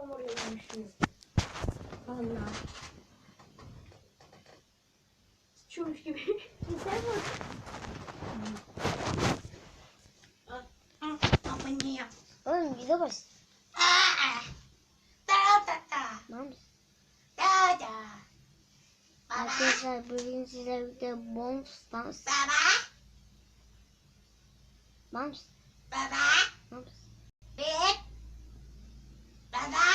Tam oraya gelmişim. Valla. Sıçıyormuş gibi. Güzel mi? Ama niye? Oğlum bize bas. Da da da. Mams. Da da. Arkadaşlar bugün sizlerle birlikte Bombs dans. Baba. Mams. Baba. Mams. Bir. Baba.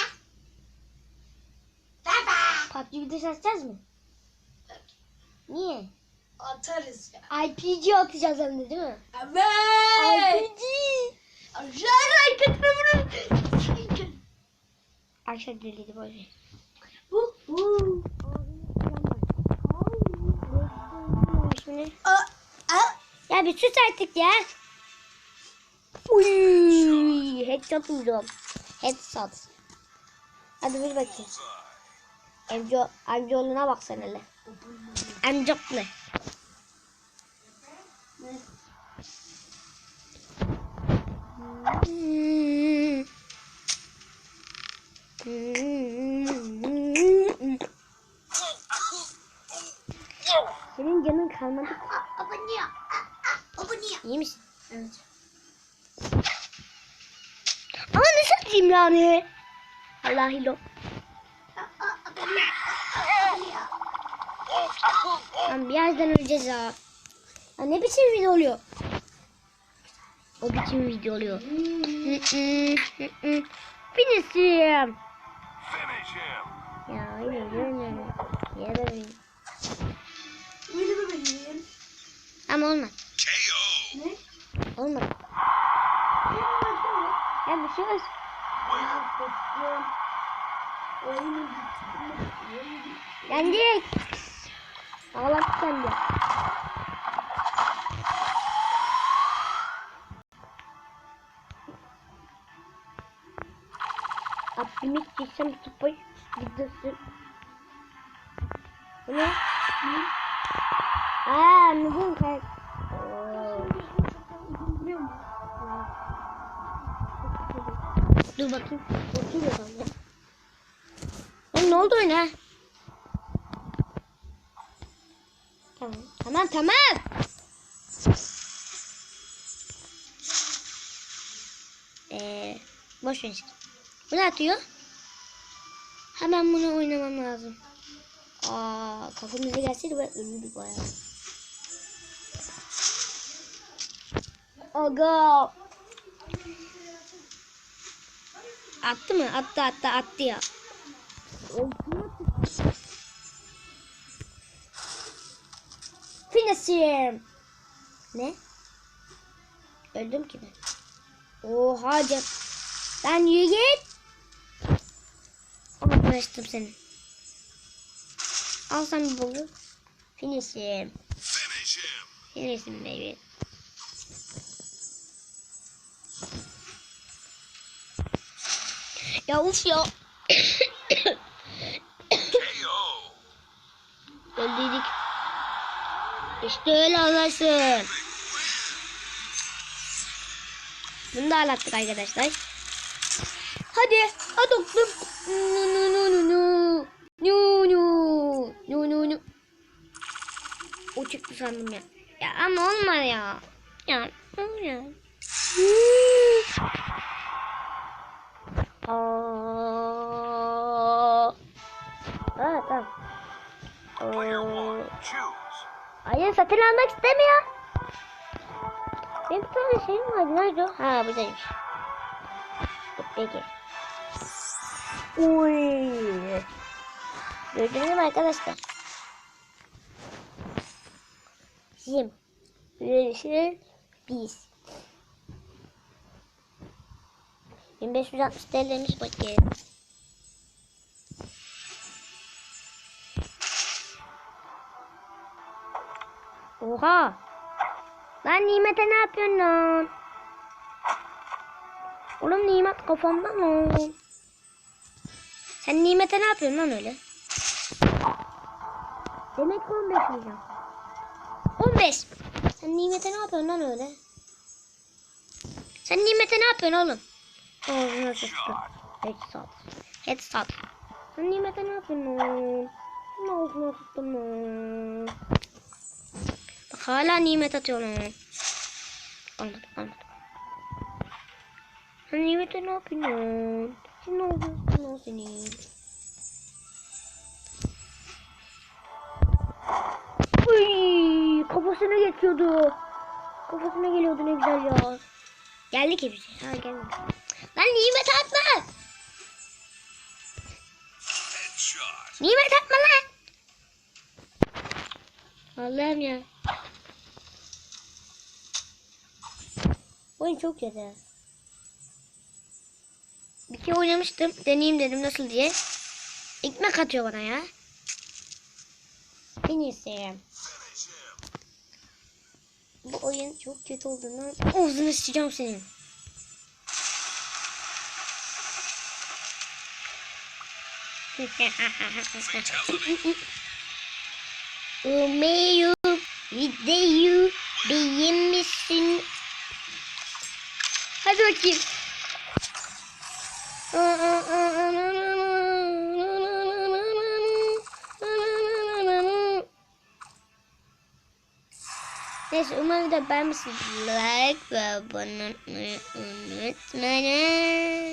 Baba. PUBG videosu atacağız mı? Niye? Atarız ya. IPG atacağız hem de değil mi? Evet. IPG. Aşağı kötü Aşağı deliydi boş. Bu bu. Şimdi. Ya bir sus artık ya. Uy, headshot vurdum. Headshot. Hadi bir bakayım. Amca, amcaoğluna bak sen hele. Amcoklu. Senin canın kalmadı. İyi misin? Evet. Ama ne satayım yani? Allah Lan birazdan öleceğiz ha. Ya ne biçim video oluyor? O biçim video oluyor. Finish him. Ya öyle öyle. Ya da öyle. Öyle mi benim? Ama olmaz. KO. Ne? Olmaz. Ya bir şey olmaz. Yendik. Ağlattı sen de. Abdülmek geçsem tıpayı gidiyorsun. Bu ne? Aa anladım kay. Oo. Dur bakayım. Bakayım ya. Oğlum ne oldu oyuna? Tamam. Tamam. Ee, boş ver. Bu ne atıyor? Hemen bunu oynamam lazım. Aa, kafamıza gelseydi ben ölürdük bayağı. Aga. Attı mı? Attı attı attı ya. Finishim. Ne? Öldüm ki ben. Oha can. Lan yürü git. Ama bıraktım seni. Al sen bir bulu. Finishim. Finish him. Finishim baby. Ya uf ya. Öldüydük. İşte öyle anlaşın. Bunu da anlattık arkadaşlar. Hadi. Hadi oğlum. Nu nu nu nu nu. Nu nu. Nu nu nu. O çıktı sandım ya. Ya ama olma ya. Ya. Ya. Aa. Ha tamam. Player Oo. one. Choose. Hayır satın almak istemiyor. Benim bir tane şeyim vardı. Nerede o? Ha buradaymış. Peki. Uy. Gördünüz mü arkadaşlar? Sim. Görüşürüz. Biz. 1560 TL'miş bakayım. Oha. Lan Nimet'e ne yapıyorsun lan? Oğlum Nimet kafamda lan. Sen Nimet'e ne yapıyorsun lan öyle? Demek ki 15 milyon. 15. Sen Nimet'e ne yapıyorsun lan öyle? Sen Nimet'e ne yapıyorsun oğlum? Sıçtı. Shot. Headshot. Headshot. Sen nimete ne yapıyorsun? Oldu ne tuttun? Bak hala nimet atıyorum. Almadım almadım. Sen nimete ne yapıyorsun? Sen ne oldu senin? Uy, kafasına geçiyordu. Kafasına geliyordu ne güzel ya. Geldi ki bize. Ha gelmedi. Lan nimet atma. Nimet atma lan. Allah'ım ya. Oyun çok kötü. Bir kere oynamıştım. Deneyeyim dedim nasıl diye. Ekmek atıyor bana ya. En iyisi. Bu oyun çok kötü olduğundan ağzını sıçacağım senin. Umeyu videoyu beğenmişsin. Bakayım. Neyse umarım da beğenmişsiniz. Like ve abone unutmayın.